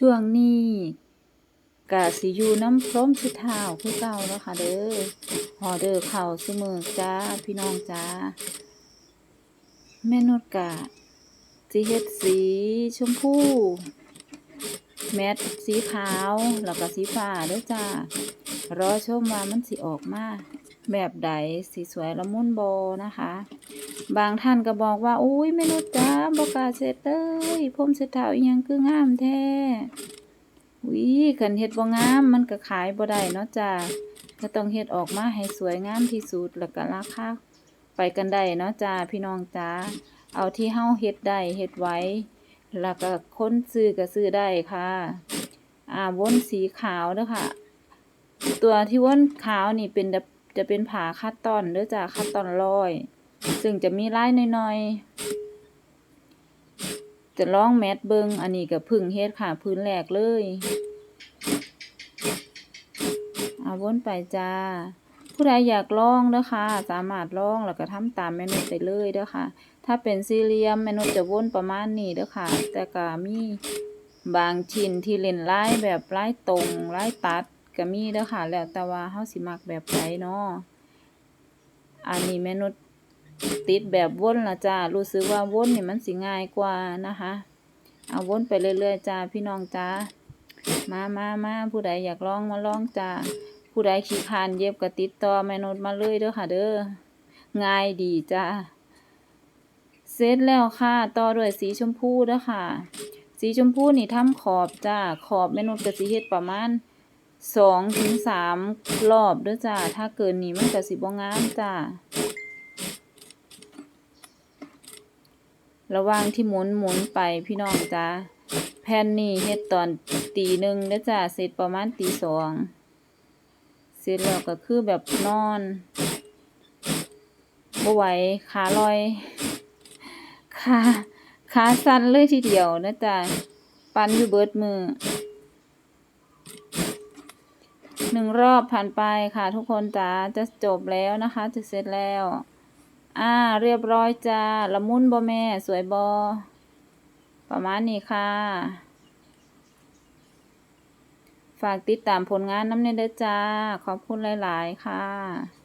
ช่วงนี้กะสิอยู่น้ำพร้อมสิเท้าคือเก่าแล้วค่ะเด้อหอเด้อเข่าวซุมือจ้าพี่น้องจ้าแม่นุชกะสิเฮ็ดสีชมพูแมทสีขาว แล้วก็สีฟ้าด้อจ้ารอชมว่ามันสิออกมาแบบใดสีสวยละมุนโบนะคะ บางท่านก็บอกว่าอุ้ยไม่รู้จ้าบกล้าเสร็จเลยผมเสร็จเท่าอีหยังคืองามแท้อุ้ยขันเฮ็ดบ่งามมันก็ขายบ่ได้เนาะจ้าก็ต้องเฮ็ดออกมาให้สวยงามที่สุดแล้วก็ราคาไปกันได้เนาะจ้าพี่น้องจ้าเอาที่เฮาเฮ็ดได้เฮ็ดไว้ แล้วก็ค้นซื้อก็ซื้อได้ค่ะ อ่าวนสีขาวเด้อค่ะ ตัวที่วนขาวนี่เป็นจะจะเป็นผาคัดตอนเด้อจ้าคัดตอนร้อย ซึ่งจะมีลายน้อยๆ จะลองแมทเบิงอันนี้กับพึ่งเฮ็ดค่ะพื้นแรกเลยเอาวนไปจ้า ผู้ใดอยากลองเด้อค่ะ สามารถลองแล้วก็ทำตามเมนูได้เลยเด้อค่ะ ถ้าเป็นสี่เหลี่ยมเมนูจะวนประมาณนี้เด้อค่ะ แต่ก็มีบางชิ้นที่เล่นลายแบบลายตรงลายตัดก็มีเด้อค่ะ แล้วแต่ว่าเฮาสิมักแบบใดเนาะอันนี้เมนู ติดแบบวนละจ้ารู้สึกว่าวนนี่มันสิง่ายกว่านะคะ เอาวนไปเรื่อยๆจ้าพี่น้องจ้ามามามาผู้ใดอยากลองมาลองจ้าผู้ใดขี้คานเย็บก็ติดต่อแม่นุชมาเลยเด้อค่ะเด้อง่ายดีจ้าเสร็จแล้วค่ะ ต่อด้วยสีชมพูเด้อค่ะ สีชมพูนี่ทำขอบจ้าขอบแม่นุชก็สิเฮ็ดประมาณสองถึงสามรอบเด้อจ้าถ้าเกินนี้มันก็สิบ่งามจ้า ระว่างที่หมุนหมุนไปพี่น้องจ้าแผ่นนี่เฮ็ดตอนตีหนึ่งแล้วจ้าเสร็จประมาณตีสองเสร็จแล้วก็คือแบบนอนบ่ไหวขาลอยขาขาสั่นเลยทีเดียวนะจ้าปันอยู่เบิดมือหนึ่งรอบผ่านไปค่ะทุกคนจ้าจะจบแล้วนะคะ จะเสร็จแล้ว อ่า เรียบร้อยจ้า ละมุนบ่แม่ สวยบอ ประมาณนี้ค่ะ ฝากติดตามผลงานน้ำเนเด้อจ้า ขอบคุณหลาย ๆ ค่ะ